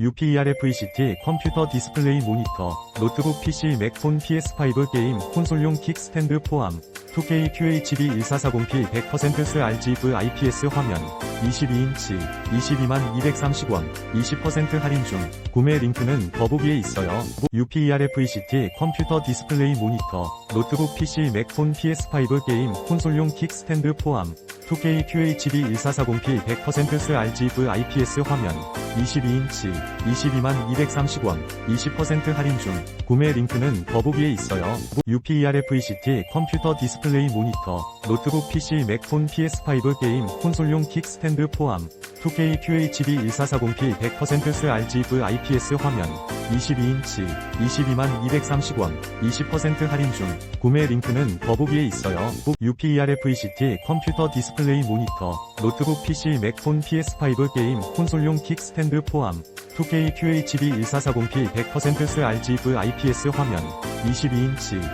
UPER-VCT 컴퓨터 디스플레이 모니터, 노트북 PC 맥폰 PS5 게임 콘솔용 킥스탠드 포함, 2K QHD 1440p 100% sRGB IPS 화면, 22인치, 22만 230원, 20% 할인 중, 구매 링크는 더보기에 있어요. UPER-VCT 컴퓨터 디스플레이 모니터, 노트북 PC 맥폰 PS5 게임 콘솔용 킥스탠드 포함, 2K QHD 1440p 100% sRGB IPS 화면, 22인치, 22만 230원, 20% 할인 중, 구매 링크는 더보기에 있어요. UPER-VCT 컴퓨터 디스플레이 모니터, 노트북 PC 맥폰 PS5 게임 콘솔용 킥스탠드 포함, 2K QHD 1440p 100% sRGB IPS 화면, 22인치, 22만 230원, 20% 할인 중, 구매 링크는 더보기에 있어요. UPER-VCT 컴퓨터 디스플레이 모니터, 노트북 PC 맥폰 PS5 게임 콘솔용 킥스탠드 포함, 2K QHD 1440p 100% sRGB IPS 화면, 22인치,